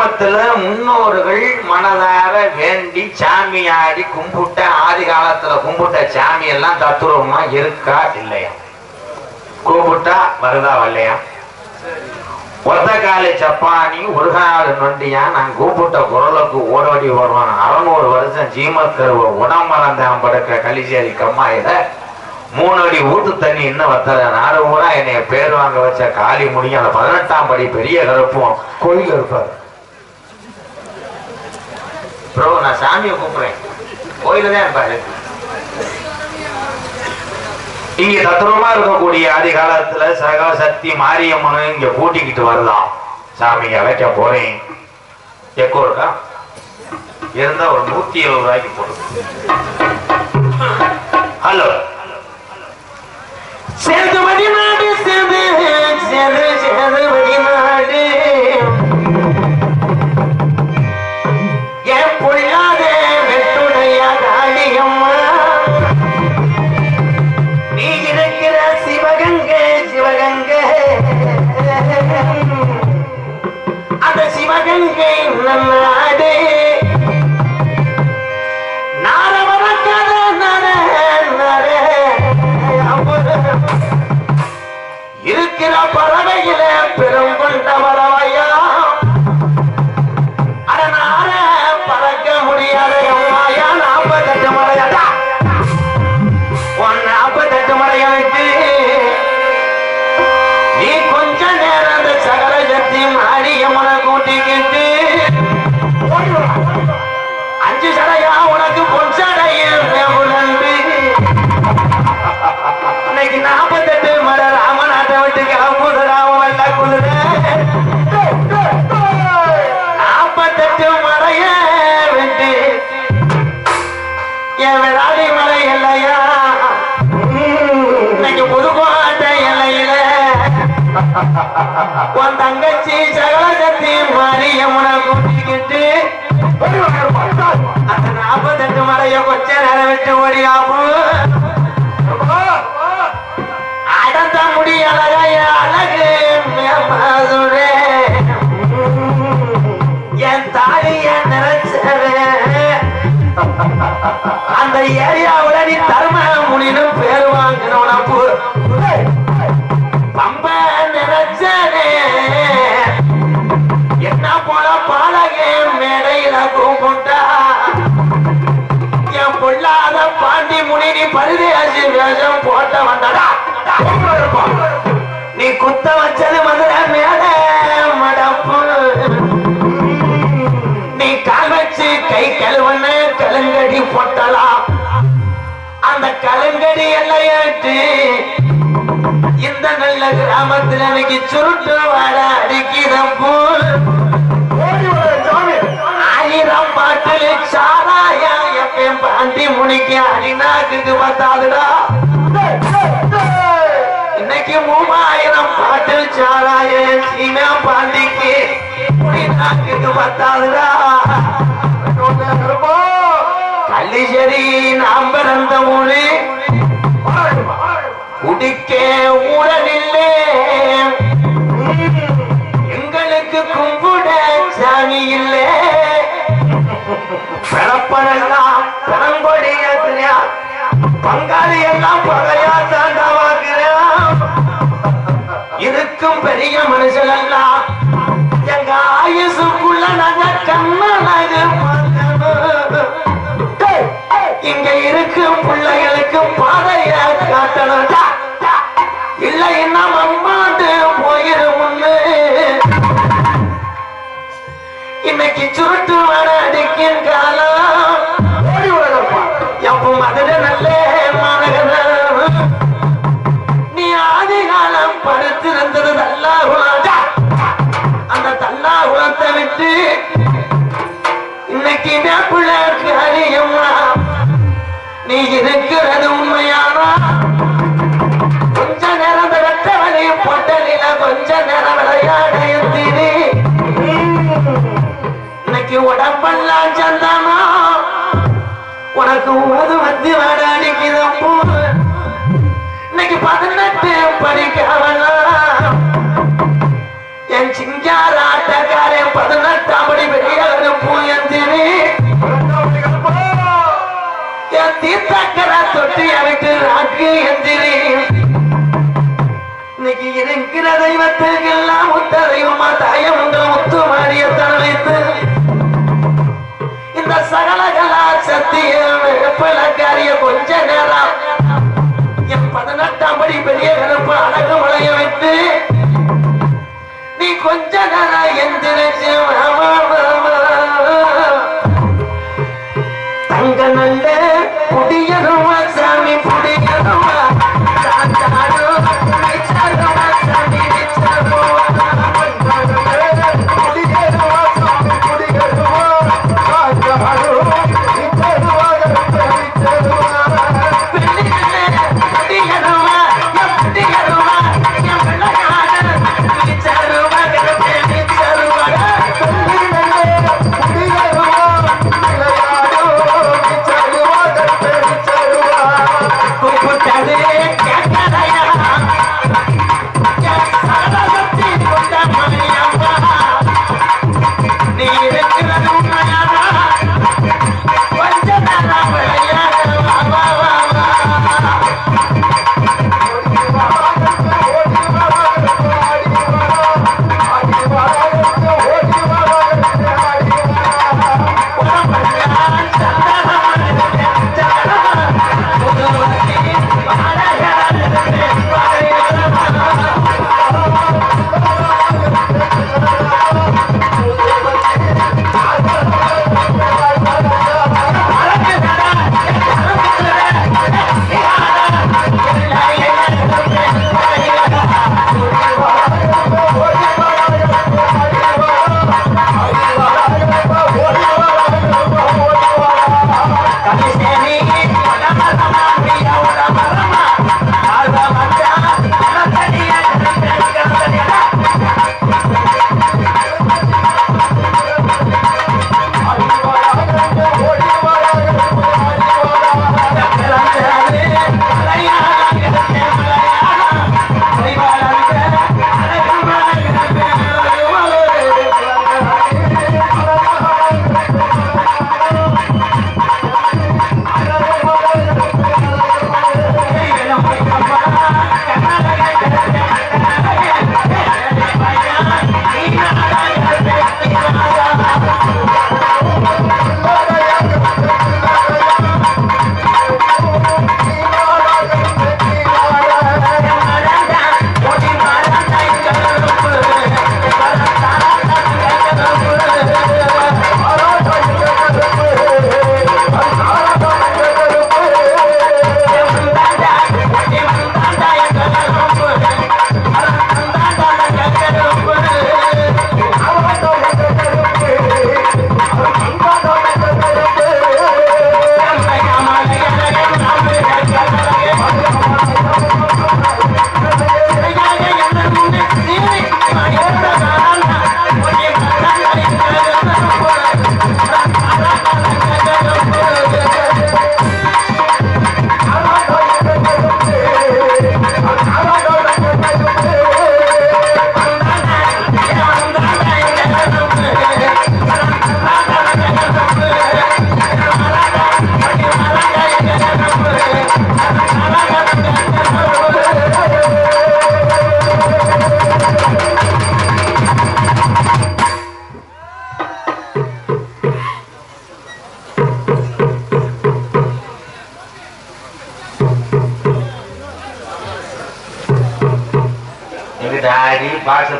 கிராமத்துல முன்னோர்கள் மனதார வேண்டி சாமியாடி கும்பிட்ட ஆதி காலத்துல கும்பிட்ட சாமி எல்லாம் தத்துவமா இருக்கா இல்லையா? கூப்பிட்டா வருதா வரலையா ஒத்தக்காலி சப்பானி ஒரு நொண்டியா நான் கூப்பிட்ட குரலுக்கு ஓடோடி வருவான். அறநூறு வருஷம் ஜீமக்கருவ உணமறந்தான் படுக்கிற கலிசேரி கம்மாயில மூணு அடி ஊட்டு தண்ணி இன்னும் வத்தல. நாலு ஊரா என்னைய பேர் வாங்க வச்ச காளி முடியும் அந்த பதினெட்டாம் படி பெரிய கருப்பும். கோயில் இருப்பாரு. ப்ரோ நான் சாமியை கூப்பிடுறேன் கோயில தான் இருப்பாரு. இங்க தத்ரூபமா இருக்கக்கூடிய ஆதி காலத்துல சகல சக்தி மாரியம்மனு இங்க கூட்டிக்கிட்டு வரலாம் சாமி அழைக்க போறேன். எக்கோ இருக்கா? இருந்தா ஒரு நூத்தி எழுபது ரூபாய்க்கு போடு. ஹலோ. சேதுபதி நாடு சேர்ந்து சேர்ந்து சேதுபதி சிவகங்கை நாடு உன் தங்கச்சி சகலகத்தி மாரியம்மனை கூட்டிக்கிட்டு அந்த நாற்பத்தெட்டு மலைய கொச்ச நேரம் விட்டு ஓடியாப்பு. அடந்த முடியலைய அழகு மதுரே என் தாலிய நினைச்சவன் அந்த ஏரியாவுல நீ தர்ம முனின்னு பேரும் பரிதேசி வேஷம் போட்ட வந்தடா? நீ குத்த வச்சது மதுரை மேல மடப்பு நீ கால் வச்சு கை கழுவன கலங்கடி போட்டலாம் அந்த கலங்கடி எல்லையாட்டு இந்த நல்ல கிராமத்துல இன்னைக்கு சுருட்டு வாட அடிக்கிறப்போ ஆயிரம் பாட்டில் சாராயா எப்பயும் பாண்டி முடிக்க அடிநாக்குக்கு பார்த்தாதுடா இன்னைக்கு மூவாயிரம் பாட்டு சாராய. சீனா பாண்டிக்கு நாக்குக்கு பார்த்தாதுடா கள்ளிச்சேரி நாம் பிறந்த ஊரு குடிக்க ஊழலில்லே எங்களுக்கு கும்பிட சாமி இல்லே. பிறப்பனெல்லாம் பங்காளி எல்லாம் பகையா தாண்டாவாக்குறான் இருக்கும் பெரிய மனுஷன் எல்லாம் எங்க ஆயுசுக்குள்ள நாங்க கண்ணனாக இங்க இருக்கும் பிள்ளைகளுக்கு பாதைய காட்டணும். இல்ல டா. அம்மாண்டு போயிரும் இன்னைக்கு சுருட்டு இன்னைக்கு பிள்ளைக்கு அறியம்மா நீ இருக்கிறது எனக்கு எந்திரி இன்னைக்கு இருக்கிற தெய்வத்துக்கெல்லாம் முத்த தெய்வமா தாயமங்கல முத்து மாறிய தலைத்து இந்த சகல கலா சத்தியம் பிளக்காரிய கொஞ்ச நேரம் என் பதினெட்டாம் படி பெரிய கருப்பு அடகு மலைய வைத்து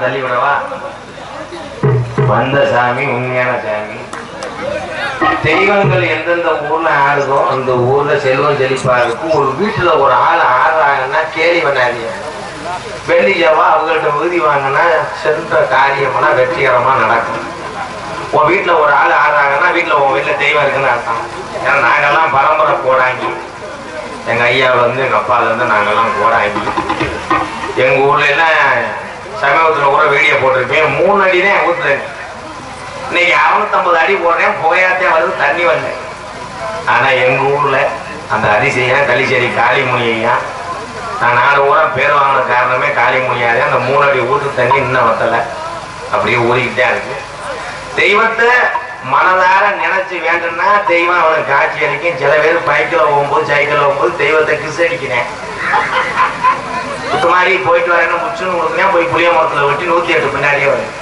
பாக்ஸ தள்ளி விடவா வந்த சாமி உண்மையான சாமி. தெய்வங்கள் எந்தெந்த ஊர்ல ஆடுதோ அந்த ஊர்ல செல்வம் செழிப்பா இருக்கும் ஒரு வீட்டுல ஒரு ஆள் ஆடுறாங்கன்னா கேலி பண்ணாதீங்க. வெள்ளி அவங்கள்ட்ட உறுதி வாங்கினா சென்ற காரியம்னா வெற்றிகரமா நடக்கும். உன் வீட்டுல ஒரு ஆள் ஆடுறாங்கன்னா வீட்டுல உன் வீட்டுல தெய்வம் இருக்குன்னு அர்த்தம். ஏன்னா நாங்கெல்லாம் பரம்பரை போடாங்கி எங்க ஐயாவில இருந்து எங்க அப்பால இருந்து நாங்கெல்லாம் போடாங்கி எங்க ஊர்ல எல்லாம் சமீபத்தில் கூட வீடியோ போட்டிருப்பேன். மூணு அடி தான் ஊத்துறேங்க இன்னைக்கு அறுநூத்தம்பது அடி போடுறேன் புகையாத்தே வருது தண்ணி வரல. ஆனா எங்க ஊர்ல அந்த அதிசயம் களிச்சேரி காளிமுனியா நான் நாலு ஊரா பேர் வாங்கின காரணமே காளிமுனியாதே அந்த மூணு அடி ஊத்து தண்ணி இன்னும் வத்தல. அப்படியே ஊறிக்கிட்டே இருக்கு. தெய்வத்தை மனதார நினைச்சு வேண்டும்னா தெய்வம் அவனுக்கு காட்சி அளிக்கும். சில பேர் பைக்கில் போகும்போது சைக்கிள் போகும்போது தெய்வத்தை கிஸ் அடிக்கிறேன். முத்துமாரி போயிட்டு வரேன்னு முச்சுன்னு கொடுத்தா போய் புளிய மரத்துல வெட்டி நூத்தி எட்டு பின்னாடியே வரும்.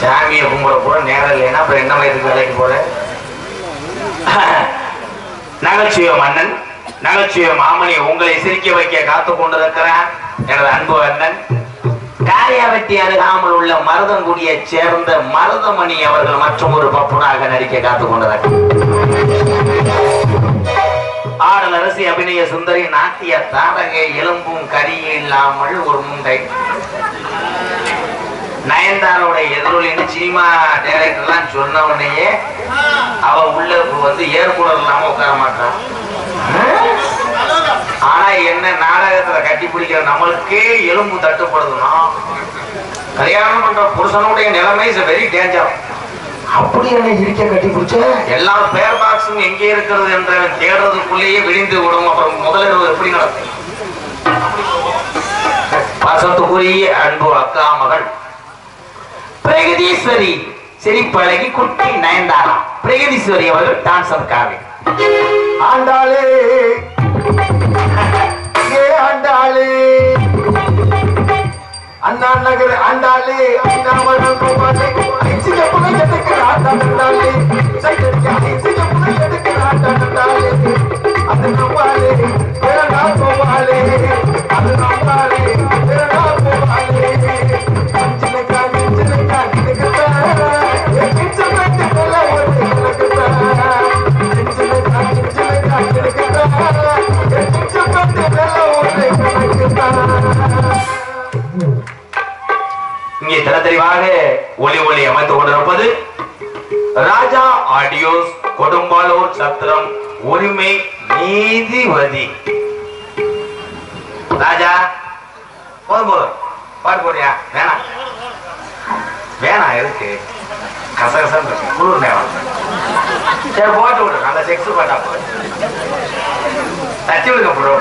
சாமியை கும்பிட போற நேரம் இல்லைன்னா அப்புறம் என்ன வயதுக்கு வேலைக்கு போற? நகைச்சுவை மன்னன் நகைச்சுவை மாமணி உங்களை சிரிக்க வைக்க காத்து கொண்டிருக்கிறான் எனது அன்பு அண்ணன் காரியாவட்டி அருகாமல் உள்ள மருதங்குடியை சேர்ந்த மருதமணி அவர்கள் மற்றும் ஒரு பப்புனாக நடிக்க காத்து கொண்டிருக்கிறார். ஆடல் அரசி அபிநய சுந்தரி நாட்டிய தாடகை எலும்பும் கறி இல்லாமல் ஒரு முண்டை. நயன்தாரோட எதிரொலின்னு சினிமா டைரக்டர்லாம் சொன்ன உடனேயே அவ உள்ள வந்து ஏற்கூடர் இல்லாம உட்கார மாட்டான் ஆனா என்ன நாடகத்துல கட்டி பிடிக்கிற நம்மளுக்கே எலும்பு தட்டுப்படுதுன்னா கல்யாணம் பண்ற புருஷனுடைய நிலைமை இஸ் வெரி டேஞ்சர் அப்படி என்ன இருக்க கட்டி பிடிச்ச. எல்லா பேர் பாக்ஸும் எங்கே இருக்கிறது என்ற தேடுறதுக்குள்ளேயே விழிந்து விடும். அப்புறம் முதலிரவு எப்படி நடக்கும்? பாசத்துக்குரிய அன்பு அக்கா மகள் பிரகதீஸ்வரி சிரிப்பழகி குட்டி நயன்தாரா. பிரகதீஸ்வரி அவர்கள் டான்சர் காவி ஆண்டாளே ஏ ஆண்டாளே. அண்ணா நகர் ஆண்டாளே அண்ணாவரம் கோபாலே ஐச்சிக புகை எடுக்கிற ஆண்டாண்டாளே சைடடிக்க ஐச்சிக புகை எடுக்கிற ஆண்டாண்டாளே அது நம்பாலே பிறனா கோபாலே அது நம்பாலே கொடும்பாலூர் சத்திரம் உரிமை நீதிபதி. ராஜா போதும் போதும். பாட்டு போறியா வேணாம். வேணாம் எதுக்கு? கசகசன்னு இருக்கு. குளிர் நேரம் சரி போட்டு விடு. நல்ல செக்ஸ் பாட்டா போ தச்சு விடுங்க ப்ரோ.